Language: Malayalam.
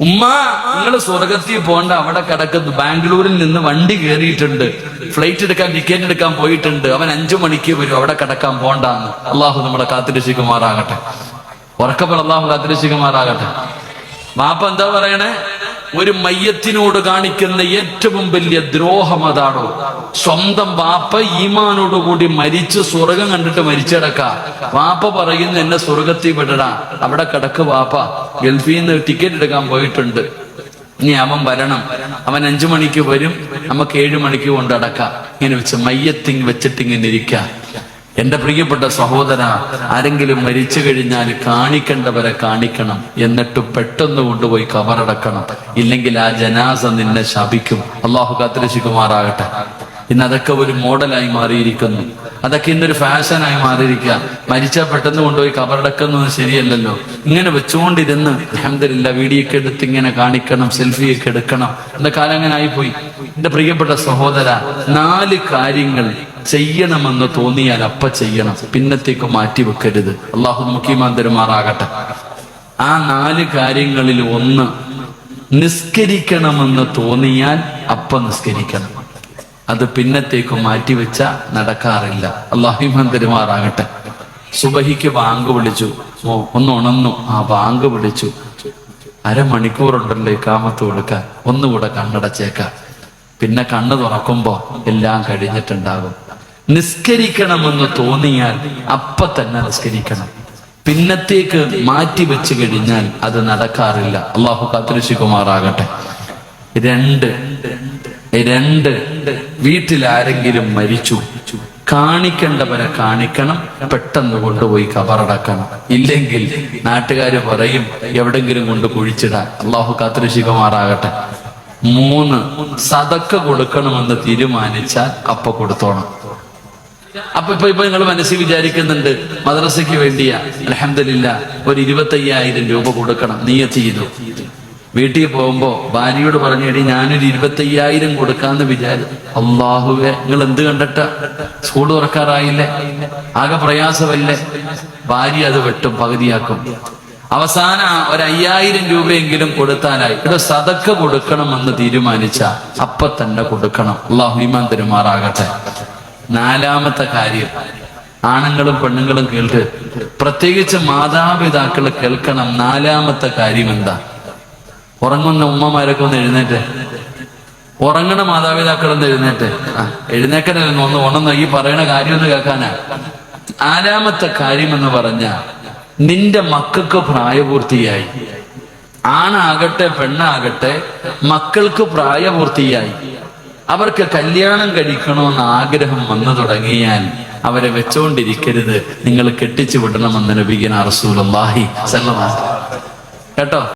ഉമ്മ നിങ്ങൾ സ്വർഗത്തിൽ പോകണ്ട അവിടെ കിടക്കുന്നു. ബാംഗ്ലൂരിൽ നിന്ന് വണ്ടി കയറിയിട്ടുണ്ട്. ഫ്ലൈറ്റ് എടുക്കാൻ ടിക്കറ്റ് എടുക്കാൻ പോയിട്ടുണ്ട്. അവൻ അഞ്ചു മണിക്ക് വരും. അവിടെ കിടക്കാൻ പോണ്ടാന്ന്. അള്ളാഹു നമ്മുടെ കാത്തിരക്ഷിക്കുമാറാകട്ടെ. ഉറക്കപ്പോൾ അള്ളാഹു കാത്തിരക്ഷിക്കുമാറാകട്ടെ. വാപ്പ എന്താ പറയണേ? ഒരു മയ്യത്തിനോട് കാണിക്കുന്ന ഏറ്റവും വലിയ ദ്രോഹം അതാണോ? സ്വന്തം വാപ്പ ഈമാനോടുകൂടി മരിച്ച് സ്വർഗം കണ്ടിട്ട് മരിച്ചടക്ക. വാപ്പ പറയുന്നു എന്നെ സ്വർഗത്തിൽ വിടടാ. അവിടെ കിടക്ക് വാപ്പ. ഗൾഫിൽ നിന്ന് ടിക്കറ്റ് എടുക്കാൻ പോയിട്ടുണ്ട്. ഇനി അവൻ വരണം. അവൻ അഞ്ചു മണിക്ക് വരും. നമുക്ക് ഏഴു മണിക്ക് കൊണ്ടടക്കാം ഇങ്ങനെ വെച്ച് മയ്യത്തിങ് വെച്ചിട്ട് ഇങ്ങനെ ഇരിക്കാം. എന്റെ പ്രിയപ്പെട്ട സഹോദര ആരെങ്കിലും മരിച്ചു കഴിഞ്ഞാൽ കാണിക്കേണ്ടവരെ കാണിക്കണം. എന്നിട്ട് പെട്ടെന്ന് കൊണ്ടുപോയി കവറടക്കണം ഇല്ലെങ്കിൽ ആ ജനാസ നിന്നെ ശപിക്കും. അള്ളാഹു കത്തിരശിക്കുമാറാകട്ടെ ഇന്ന് അതൊക്കെ ഒരു മോഡലായി മാറിയിരിക്കുന്നു. അതൊക്കെ ഇന്നൊരു ഫാഷനായി മാറിയിരിക്കുക. മരിച്ചാൽ പെട്ടെന്ന് കൊണ്ടുപോയി കബറടക്കുന്നത് ശരിയല്ലല്ലോ. ഇങ്ങനെ വെച്ചുകൊണ്ടിരുന്ന് അഹമ്മദില്ല വീഡിയോ ഒക്കെ എടുത്ത് ഇങ്ങനെ കാണിക്കണം സെൽഫി ഒക്കെ എടുക്കണം. എന്റെ കാലം അങ്ങനെ ആയിപ്പോയി. എന്റെ പ്രിയപ്പെട്ട സഹോദര നാല് കാര്യങ്ങൾ ചെയ്യണമെന്ന് തോന്നിയാൽ അപ്പ ചെയ്യണം. പിന്നത്തേക്ക് മാറ്റി വെക്കരുത്. അള്ളാഹു മുഖ്യമാൻ തരുമാറാകട്ടെ. ആ നാല് കാര്യങ്ങളിൽ ഒന്ന് നിസ്കരിക്കണമെന്ന് തോന്നിയാൽ അപ്പ നിസ്കരിക്കണം. അത് പിന്നത്തേക്ക് മാറ്റിവെച്ച നടക്കാറില്ല. അള്ളാഹിമാൻ തരുമാറാകട്ടെ. സുബഹിക്ക് ബാങ്ക് വിളിച്ചു. ഓ ഒന്ന് ഉണന്നു ആ ബാങ്ക് വിളിച്ചു. അരമണിക്കൂറുണ്ടല്ലോ കാമത്ത് കൊടുക്കാൻ. ഒന്നുകൂടെ കണ്ണടച്ചേക്കാം. പിന്നെ കണ്ണ് തുറക്കുമ്പോ എല്ലാം കഴിഞ്ഞിട്ടുണ്ടാകും. നിസ്കരിക്കണമെന്ന് തോന്നിയാൽ അപ്പ തന്നെ നിസ്കരിക്കണം. പിന്നത്തേക്ക് മാറ്റി വെച്ച് കഴിഞ്ഞാൽ അത് നടക്കാറില്ല. അള്ളാഹു കാത്തിരശികുമാറാകട്ടെ രണ്ട് രണ്ട് വീട്ടിൽ ആരെങ്കിലും മരിച്ചു. കാണിക്കേണ്ടവരെ കാണിക്കണം. പെട്ടെന്ന് കൊണ്ടുപോയി കബറടക്കണം. ഇല്ലെങ്കിൽ നാട്ടുകാർ പറയും എവിടെങ്കിലും കൊണ്ട് കുഴിച്ചിടാൻ അള്ളാഹു കാത്തിരശികുമാറാകട്ടെ മൂന്ന് സതക്ക കൊടുക്കണമെന്ന് തീരുമാനിച്ചാൽ അപ്പ കൊടുത്തോണം. അപ്പൊ ഇപ്പൊ ഇപ്പൊ നിങ്ങൾ മനസ്സിൽ വിചാരിക്കുന്നുണ്ട് മദ്രസയ്ക്ക് വേണ്ടിയ. അലഹമില്ല ഒരു ഇരുപത്തയ്യായിരം രൂപ കൊടുക്കണം. നീയത്ത് ചെയ്തു. വീട്ടിൽ പോകുമ്പോ ഭാര്യയോട് പറഞ്ഞു എടി ഞാനൊരു ഇരുപത്തയ്യായിരം കൊടുക്കാന്ന് വിചാരിച്ചു അള്ളാഹുവെ നിങ്ങൾ എന്ത് കണ്ടിട്ട? സ്കൂൾ തുറക്കാറായില്ലേ? ആകെ പ്രയാസമല്ലേ? ഭാര്യ അത് വെട്ടും പകുതിയാക്കും. അവസാന ഒരു അയ്യായിരം രൂപയെങ്കിലും കൊടുത്താലായി ഇവിടെ സതക്ക കൊടുക്കണമെന്ന് തീരുമാനിച്ച അപ്പൊ തന്നെ കൊടുക്കണം. അള്ളാഹു ഈമാൻ തരുമാറാകട്ടെ. നാലാമത്തെ കാര്യം ആണുങ്ങളും പെണ്ണുങ്ങളും കേൾക്ക് പ്രത്യേകിച്ച് മാതാപിതാക്കൾ കേൾക്കണം. നാലാമത്തെ കാര്യം എന്താ? ഉറങ്ങുന്ന ഉമ്മമാരൊക്കെ ഒന്ന് എഴുന്നേറ്റ്. ഉറങ്ങണ മാതാപിതാക്കൾ ഒന്ന് എഴുന്നേറ്റ്. ആ എഴുന്നേക്കനല്ലെന്ന് ഒന്ന് ഉണന്ന് ഈ പറയണ കാര്യം ഒന്ന് കേൾക്കാനാ. നാലാമത്തെ കാര്യം എന്ന് പറഞ്ഞ നിന്റെ മക്കൾക്ക് പ്രായപൂർത്തിയായി. ആണാകട്ടെ പെണ്ണാകട്ടെ മക്കൾക്ക് പ്രായപൂർത്തിയായി. അവർക്ക് കല്യാണം കഴിക്കണമെന്ന് ആഗ്രഹം വന്നു തുടങ്ങിയാൽ അവരെ വെച്ചോണ്ടിരിക്കരുത്. നിങ്ങൾ കെട്ടിച്ചു വിടണമെന്ന് നബിഗന സല്ലല്ലാഹു കേട്ടോ?